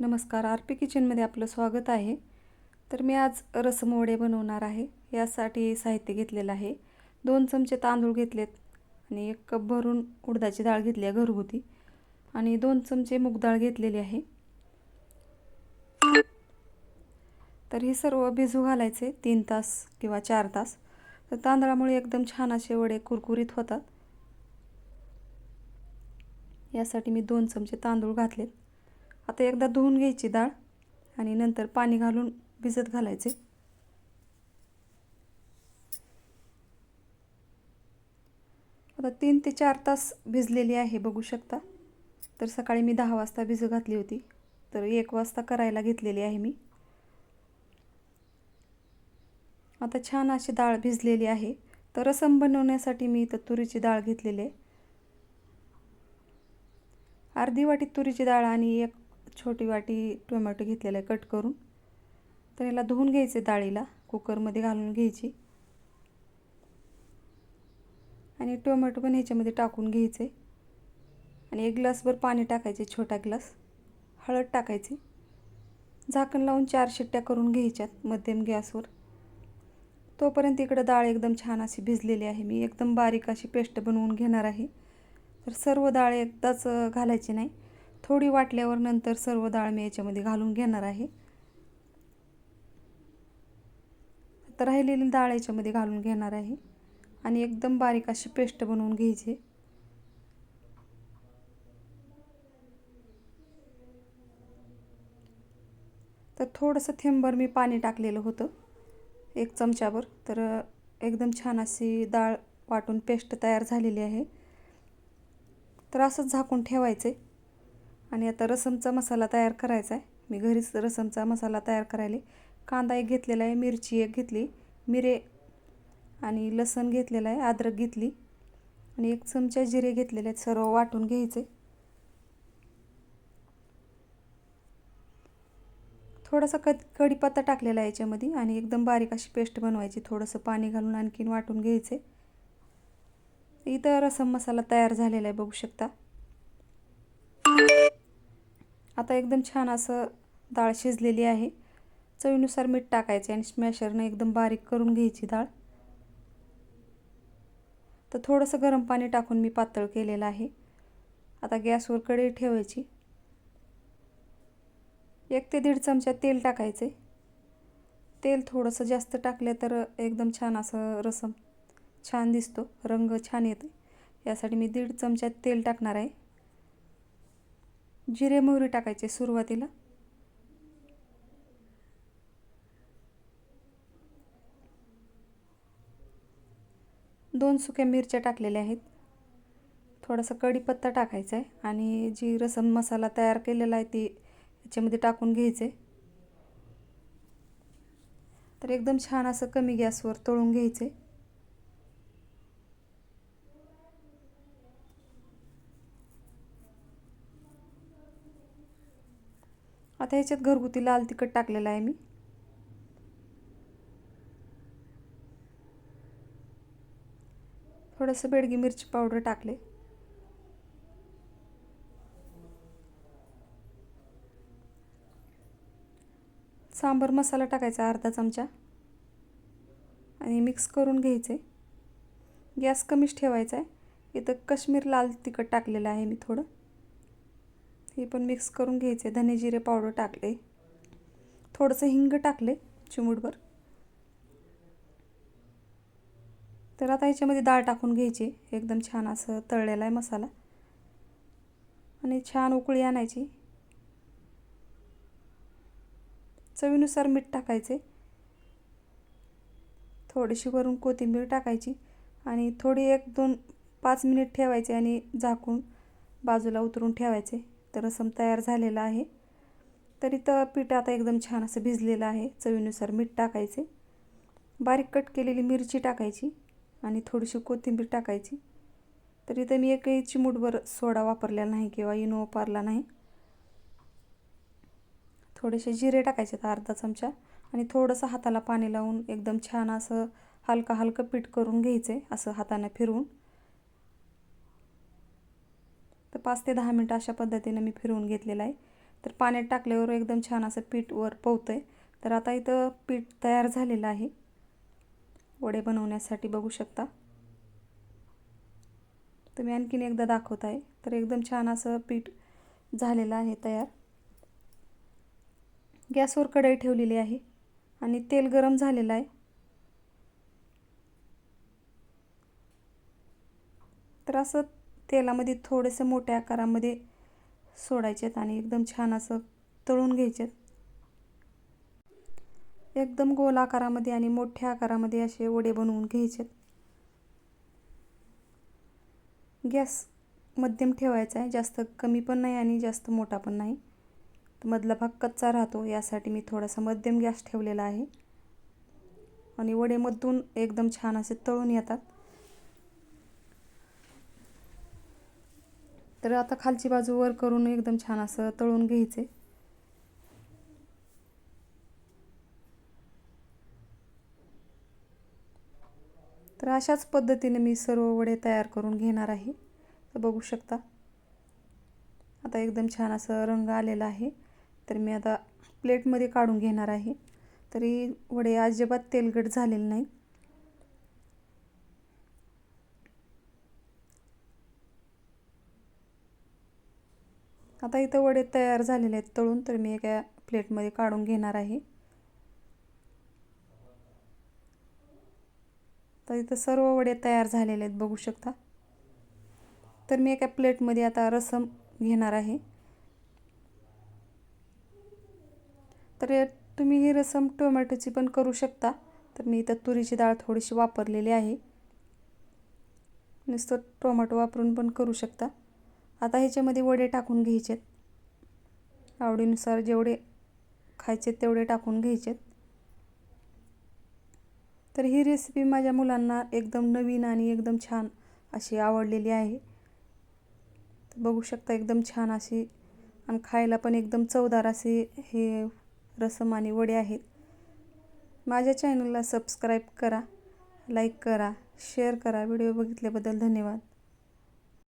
नमस्कार R P किचनमध्ये आपलं स्वागत आहे. तर मी आज रसमवडे बनवणार आहे. यासाठी साहित्य घेतलेलं आहे. दोन चमचे तांदूळ घेतलेत आणि एक कप भरून उडदाची डाळ घेतली आहे घरगुती. आणि दोन चमचे मूग डाळ घेतलेली आहे. तर हे सर्व भिजू घालायचे तीन तास किंवा चार तास. तर तांदळामुळे एकदम छान असे वडे कुरकुरीत होतात. यासाठी मी दोन चमचे तांदूळ घातलेत. आता एकदा धुवून घ्यायची डाळ आणि नंतर पाणी घालून भिजत घालायचे. आता तीन ते चार तास भिजलेली आहे बघू शकता. तर सकाळी मी दहा वाजता भिजत घातली होती. तर एक वाजता करायला घेतलेली आहे मी. आता छान अशी डाळ भिजलेली आहे. तर रसम बनवण्यासाठी मी इथं तुरीची डाळ घेतलेली आहे. अर्धी वाटी तुरीची डाळ आणि एक छोटी वाटी टोमॅटो घेतलेला आहे कट करून. तर याला धुवून घ्यायचे डाळीला कुकरमध्ये घालून घ्यायची. आणि टोमॅटो पण ह्याच्यामध्ये टाकून घ्यायचे. आणि एक ग्लासभर पाणी टाकायचे छोटा ग्लास. हळद टाकायची. झाकण लावून चार शिट्ट्या करून घ्यायच्यात मध्यम गॅसवर. तोपर्यंत इकडं डाळ एकदम छान अशी भिजलेली आहे. मी एकदम बारीक अशी पेस्ट बनवून घेणार आहे. तर सर्व डाळ एकदाच घालायची नाही. थोडी वाटल्यावर नंतर सर्व डाळ मी याच्यामध्ये घालून घेणार आहे. तर राहिलेली डाळ याच्यामध्ये घालून घेणार आहे. आणि एकदम बारीक अशी पेस्ट बनवून घ्यायची. तर थोडंसं थेंबर मी पाणी टाकलेलं होतं एक चमच्यावर तर एकदम छान अशी डाळ वाटून पेस्ट तयार झालेली आहे. तर असंच झाकून ठेवायचे. आणि आता रसमचा मसाला तयार करायचा आहे. मी घरीच रसमचा मसाला तयार करायला. कांदा एक घेतलेला आहे मिरची एक घेतली मिरे आणि लसण घेतलेलं आहे अद्रक घेतली आणि एक चमचा जिरे घेतलेले आहेत सर्व वाटून घ्यायचे. थोडासा क कढीपत्ता टाकलेला आहे याच्यामध्ये आणि एकदम बारीक अशी पेस्ट बनवायची. थोडंसं पाणी घालून आणखीन वाटून घ्यायचे. इथं रसम मसाला तयार झालेला आहे बघू शकता. आता एकदम छान असं डाळ शिजलेली आहे. चवीनुसार मीठ टाकायचे आणि स्मॅशरनं एकदम बारीक करून घ्यायची डाळ. तर थोडंसं गरम पाणी टाकून मी पातळ केलेलं आहे. आता गॅसवर कढई ठेवायची. एक ते दीड चमचा तेल टाकायचे. तेल थोडंसं जास्त टाकले तर एकदम छान असं रसम छान दिसतो. रंग छान येतो यासाठी मी दीड चमचा तेल टाकणार आहे. जिरे मोहरी टाकायचे सुरुवातीला. दोन सुक्या मिरच्या टाकलेल्या आहेत. थोडासा कढीपत्ता टाकायचा आहे आणि जी रसम मसाला तयार केलेला आहे ती याच्यामध्ये टाकून घ्यायचे तर एकदम छान असं कमी गॅसवर तळून घ्यायचे आता ह्याच्यात घरगुती लाल तिखट टाकलेलं आहे मी. थोडंसं बेडगी मिरची पावडर टाकले. सांबर मसाला टाकायचा अर्धा चमचा. आणि मिक्स करून घ्यायचे. गॅस कमीच ठेवायचा आहे. इथं कश्मीर लाल तिखट टाकलेलं आहे मी थोडं. हे पण मिक्स करून घ्यायचे. धने जिरे पावडर टाकले. थोडंसं हिंग टाकले चिमूटभर. तर आता ह्याच्यामध्ये डाळ टाकून घ्यायची. एकदम छान असं तळलेला आहे मसाला. आणि छान उकळी आणायची. चवीनुसार मीठ टाकायचे. थोडीशी वरून कोथिंबीर टाकायची. आणि थोडी एक दोन पाच मिनिट ठेवायचे आणि झाकून बाजूला उतरून ठेवायचे. तर रसम तयार झालेला आहे. तर इथं पीठ आता एकदम छान असं भिजलेलं आहे. चवीनुसार मीठ टाकायचे. बारीक कट केलेली मिरची टाकायची आणि थोडीशी कोथिंबीर टाकायची. तर इथं मी एकही चिमूटभर सोडा वापरलेला नाही किंवा इनो वापरला नाही. थोडेसे जिरे टाकायचे अर्धा चमचा आणि थोडंसं हाताला पाणी लावून एकदम छान असं हलका हलकं पीठ करून घ्यायचे असं हाताने फिरवून. तर पाच ते दहा मिनटं अशा पद्धतीनं मी फिरवून घेतलेलं आहे. तर पाण्यात टाकल्यावर एकदम छान असं पीठ वर पोहतं आहे तर आता इथं पीठ तयार झालेलं आहे. वडे बनवण्यासाठी बघू शकता. तुम्ही आणखीन एकदा दाखवत आहे. तर एकदम छान असं पीठ झालेलं आहे तयार. गॅसवर कढई ठेवलेली आहे आणि तेल गरम झालेलं आहे. तर असं तेलामध्ये थोडंसं मोठ्या आकारामध्ये सोडायचेत आणि एकदम छान असं तळून घ्यायचेत एकदम गोल आकारामध्ये आणि मोठ्या आकारामध्ये असे वडे बनवून घ्यायचेत. गॅस मध्यम ठेवायचा आहे जास्त कमी पण नाही आणि जास्त मोठा पण नाही. तर मधला भाग कच्चा राहतो यासाठी मी थोडासा मध्यम गॅस ठेवलेला आहे. आणि वडेमधून एकदम छान असे तळून येतात. तर आता खालची बाजू वर करून एकदम छान असं तळून घ्यायचे. तर अशाच पद्धतीने मी सर्व वडे तयार करून घेणार आहे. तर बघू शकता. आता एकदम छान असं रंग आलेला आहे. तर मी आता प्लेटमध्ये काढून घेणार आहे. तरी वडे अजिबात तेलकट झालेले नाहीत. आता इथं वडे तयार झालेले आहेत. तळून तर मी एका प्लेटमध्ये काढून घेणार आहे. तर इथं सर्व वडे तयार झालेले आहेत बघू शकता. तर मी एका प्लेटमध्ये आता रसम घेणार आहे. तर तुम्ही ही रसम टोमॅटोची पण करू शकता. तर मी इथं तुरीची डाळ थोडीशी वापरलेली आहे. नुसतं टोमॅटो वापरून पण करू शकता. आता ह्याच्यामध्ये वडे टाकून घ्यायचेत. आवडीनुसार जेवढे खायचे तेवढे टाकून घ्यायचेत. तर ही रेसिपी माझ्या मुलांना एकदम नवीन आणि एकदम छान अशी आवडलेली आहे. बघू शकता एकदम छान अशी आणि खायला पण एकदम चवदार असे हे रसम आणि वडे आहेत. माझ्या चॅनलला सबस्क्राईब करा लाईक करा शेअर करा. व्हिडिओ बघितल्याबद्दल धन्यवाद.